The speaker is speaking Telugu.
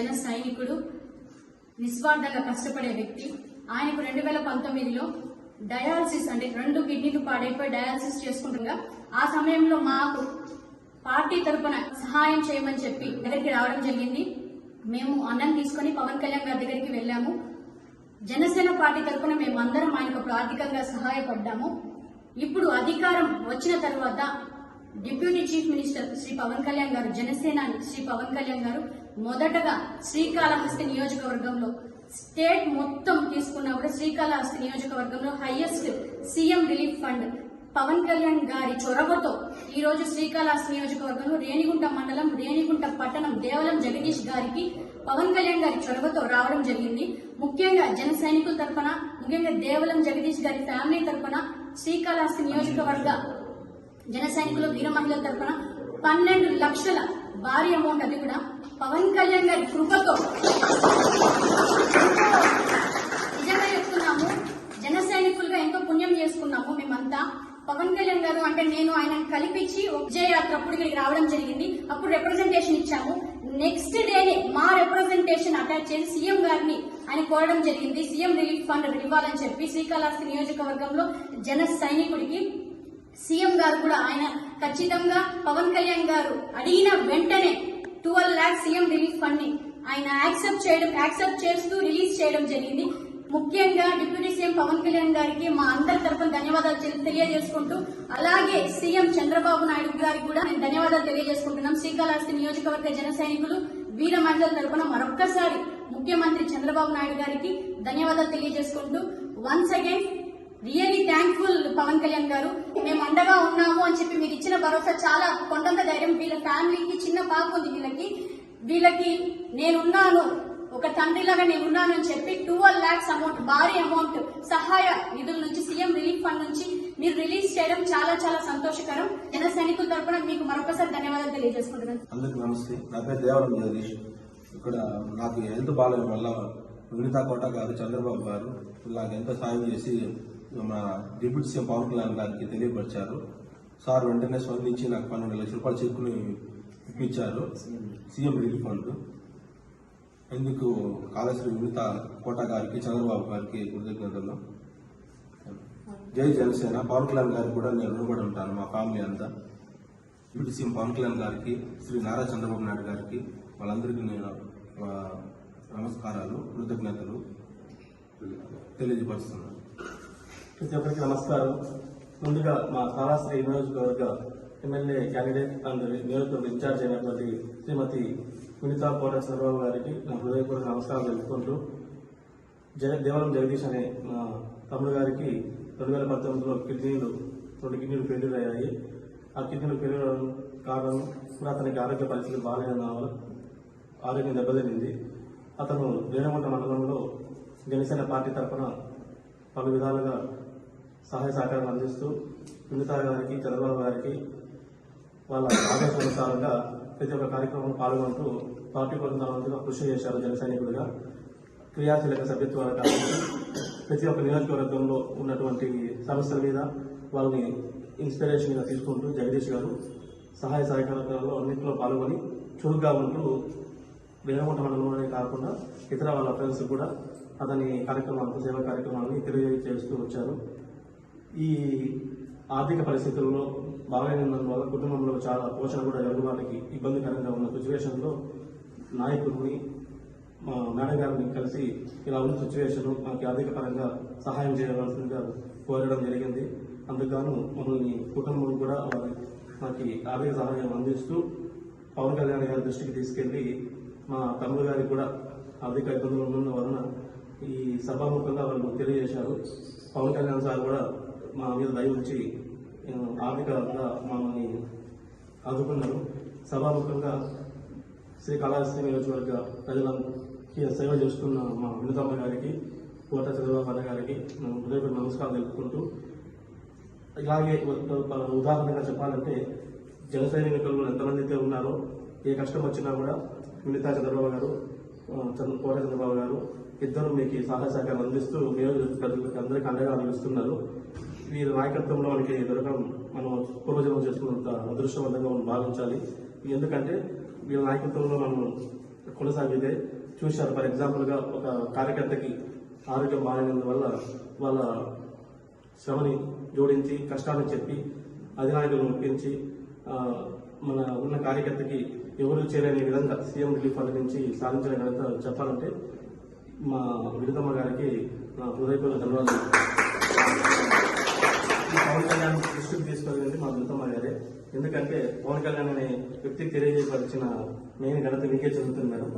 జన సైనికుడు నిస్వార్థంగా కష్టపడే వ్యక్తి. ఆయనకు రెండు వేల పంతొమ్మిదిలో డయాలసిస్ అంటే రెండు కిడ్నీలు పాడైపోయి డయాలసిస్ చేసుకుంటుండగా ఆ సమయంలో మాకు పార్టీ తరపున సహాయం చేయమని చెప్పి దగ్గరికి రావడం జరిగింది. మేము అన్నం తీసుకొని పవన్ కళ్యాణ్ గారి దగ్గరికి వెళ్ళాము. జనసేన పార్టీ తరపున మేమందరం ఆయనకు ఆర్థికంగా సహాయపడ్డాము. ఇప్పుడు అధికారం వచ్చిన తర్వాత deputy chief minister Shri Pavan Kalyan గారు జనసేన శ్రీ పవన్ కళ్యాణ్ గారు మొదటగా శ్రీకాళహస్తి నియోజకవర్గంలో స్టేట్ మొత్తం తీసుకున్నా కూడా శ్రీకాళహస్తి నియోజకవర్గంలో highest CM relief fund Pavan Kalyan గారి చొరవతో ఈ రోజు శ్రీకాళహస్తి నియోజకవర్గంలో రేణిగుంట మండలం రేణిగుంట పట్టణం దేవలం జగదీష్ గారికి పవన్ కళ్యాణ్ గారి చొరవతో రావడం జరిగింది. ముఖ్యంగా జన సైనికుల తరఫున ముఖ్యంగా దేవలం జగదీష్ గారి ఫ్యామిలీ తరఫున శ్రీకాళహస్తి నియోజకవర్గ జన సైనికులు వీర మహిళల తరఫున పన్నెండు లక్షల భారీ అమౌంట్ అది కూడా పవన్ కళ్యాణ్ గారి కృపతో. నిజంగా చెప్తున్నాము జన సైనికులుగా ఎంతో పుణ్యం చేసుకున్నాము మేమంతా. పవన్ కళ్యాణ్ గారు అంటే నేను ఆయనను కలిపించి విజయ అప్పుడు ఇక్కడికి రావడం జరిగింది. అప్పుడు రిప్రజెంటేషన్ ఇచ్చాము. నెక్స్ట్ డేనే మా రిప్రజెంటేషన్ అటాచ్ చేసి సీఎం గారిని ఆయన కోరడం జరిగింది. సీఎం రిలీఫ్ ఫండ్ ఇవ్వాలని చెప్పి శ్రీకాళహస్తి నియోజకవర్గంలో జన సైనికుడికి సీఎం గారు కూడా ఆయన ఖచ్చితంగా పవన్ కళ్యాణ్ గారు అడిగిన వెంటనే ట్వెల్వ్ లాక్స్ సీఎం రిలీఫ్ ఫండ్ని ఆయన యాక్సెప్ట్ చేయడం యాక్సెప్ట్ చేస్తూ రిలీజ్ చేయడం జరిగింది. ముఖ్యంగా డిప్యూటీ సీఎం పవన్ కళ్యాణ్ గారికి మా అందరి తరఫున ధన్యవాదాలు తెలియజేసుకుంటూ అలాగే సీఎం చంద్రబాబు నాయుడు గారికి కూడా నేను ధన్యవాదాలు తెలియజేసుకుంటున్నాం. శ్రీకాళహస్తి నియోజకవర్గ జన సైనికులు వీర మహిళల తరఫున మరొక్కసారి ముఖ్యమంత్రి చంద్రబాబు నాయుడు గారికి ధన్యవాదాలు తెలియజేసుకుంటూ once again really thankful Pavan Kalyan గారు. మేము అండగా ఉన్నాము అని చెప్పి మీరు ఇచ్చిన భరోసా చాలా కొండంత ధైర్యం. వీళ్ళ ఫ్యామిలీకి చిన్న పాప ఉంది వీళ్ళకి. వీళ్ళకి నేనున్నాను. ఒక తండ్రిలాగా నేనున్నాను అని చెప్పి ట్వెల్వ్ లాక్స్ అమౌంట్ భారీ అమౌంట్ సహాయ నిధుల నుంచి సీఎం రిలీఫ్ ఫండ్ నుంచి మీరు రిలీజ్ చేయడం చాలా చాలా సంతోషకరం. జన సైనికుల తరపున మీకు మరొకసారి ధన్యవాదాలు తెలియజేసుకుంటున్నాను. నమస్తే. నా పేరు దేవరం జగదీష్. ఇక్కడ నాకు హెల్త్ బాగాలేని వల్ల మిగతా కోట గారు చంద్రబాబు గారు నాకు ఎంతో సాయం చేసి మన డిప్యూటీ సీఎం పవన్ కళ్యాణ్ గారికి తెలియపరిచారు. సార్ వెంటనే స్పందించి నాకు పన్నెండు లక్షల రూపాయలు చెక్కుని ఇప్పించారు. CM relief fund. ఎందుకు కాళేశ్వరి వినిత కోట గారికి చంద్రబాబు గారికి కృతజ్ఞతలు. జై జనసేన. పవన్ కళ్యాణ్ గారికి కూడా నేను రుణపడి ఉంటాను మా ఫ్యామిలీ అంతా. డిప్యూటీ సీఎం పవన్ కళ్యాణ్ గారికి శ్రీ నారా చంద్రబాబు నాయుడు గారికి వాళ్ళందరికీ నేను నమస్కారాలు కృతజ్ఞతలు. తెలియజేపరుస్తున్నాను ప్రతి ఒక్కరికి నమస్కారం. ముందుగా మా కాళాశ్రీ నియోజకవర్గ ఎమ్మెల్యే క్యాండిడేట్ అండ్ నియోజకవర్గ ఇన్ఛార్జ్ అయినటువంటి శ్రీమతి వినితా కోట చంద్రబాబు గారికి నా హృదయపూర్వక నమస్కారం తెలుపుకుంటూ జయ దేవరం జగదీష్ అనే మా తమ్ముడు గారికి రెండు వేల పంతొమ్మిదిలో కిడ్నీలు రెండు కిడ్నీలు ఫెయిల్యూర్ అయ్యాయి. ఆ కిడ్నీలు ఫెయిల్యూర్ కారణం కూడా అతనికి ఆరోగ్య పరిస్థితులు బాగాలేదన్న వల్ల ఆరోగ్యం దెబ్బతింది అతను రేణగుంట మండలంలో జనసేన పార్టీ తరఫున పలు విధాలుగా సహాయ సహకారం అందిస్తూ సునీత గారికి చంద్రబాబు గారికి వాళ్ళ ఆదేశానుసారంగా ప్రతి ఒక్క కార్యక్రమంలో పాల్గొంటూ పార్టీ పొందాలందుగా కృషి చేశారు జన సైనికుడిగా క్రియాశీలక సభ్యత్వాల కారణంగా ప్రతి ఒక్క నియోజకవర్గంలో ఉన్నటువంటి సమస్యల మీద వాళ్ళని ఇన్స్పిరేషన్గా తీసుకుంటూ జగదీష్ గారు సహాయ సహకారంలో అన్నింటిలో పాల్గొని చురుగ్గా ఉంటూ వేరముంట మండలంలోనే కాకుండా ఇతర వాళ్ళ ఫ్రెండ్స్ కూడా అతని కార్యక్రమాలకు సేవా కార్యక్రమాలని తెలియజేస్తూ వచ్చారు. ఈ ఆర్థిక పరిస్థితుల్లో బాగాలేనందువల్ల కుటుంబంలో చాలా పోషణ కూడా జరుగుబాటుకి ఇబ్బందికరంగా ఉన్న సిచ్యువేషన్లో నాయకుడిని మా మేడం గారిని కలిసి ఇలా ఉన్న సిచ్యువేషన్ మాకు ఆర్థిక పరంగా సహాయం చేయవలసిందిగా కోరడం జరిగింది. అందుకు మమ్మల్ని కుటుంబం కూడా వారి మాకు ఆర్థిక సహాయం అందిస్తూ పవన్ కళ్యాణ్ గారి దృష్టికి తీసుకెళ్ళి మా తమ్ముడు గారికి కూడా ఆర్థిక ఇబ్బందులు ఉన్న వలన ఈ సభాముఖంగా వాళ్ళు తెలియజేశారు. పవన్ కళ్యాణ్ సార్ కూడా మా మీద దయ ఉంచి ఆర్థికంగా మమ్మల్ని ఆదుకున్నారు. సభాముఖంగా శ్రీ కళాశ్రీ నియోజకవర్గ ప్రజలకి సేవ చేస్తున్న మా వినుతమ్మ గారికి కోట చంద్రబాబు అన్న గారికి హృదయపూర్వక నమస్కారం తెలుపుకుంటూ ఇలాగే ఉదాహరణగా చెప్పాలంటే జన సైనికులు ఎంతమంది అయితే ఉన్నారో ఏ కష్టం వచ్చినా కూడా వినితా చంద్రబాబు గారు చంద్ర కోట చంద్రబాబు గారు ఇద్దరు మీకు సహాయ సహకారం అందిస్తూ నియోజకవర్గ ప్రజలకు అందరికీ అండగా నిలుస్తున్నారు. వీరి నాయకత్వంలో మనకి దొరకడం మనం పూర్వజన్మ చేసుకున్నంత అదృష్టవంతంగా మనం భావించాలి. ఎందుకంటే వీళ్ళ నాయకత్వంలో మనం కొనసాగితే చూశారు. ఫర్ ఎగ్జాంపుల్గా ఒక కార్యకర్తకి ఆరోగ్యం బాగాలేనందువల్ల వాళ్ళ శ్రమని జోడించి కష్టాలు చెప్పి అధినాయకులను ఒప్పించి మన ఉన్న కార్యకర్తకి ఎవరు చేరని విధంగా సీఎం రిలీఫ్ ఫండ్ నుంచి సాధించిన ఘనత చెప్పాలంటే మా విడతమ్మ గారికి నా హృదయపూర్వక ధన్యవాదాలు. పవన్ కళ్యాణ్ దృష్టికి తీసుకెళ్ళింది మా దుర్గమ్మ గారే. ఎందుకంటే పవన్ కళ్యాణ్ అనే వ్యక్తికి తెలియజేయవలసిన మెయిన్ ఘనత మీకే చెందుతుంది మేడం.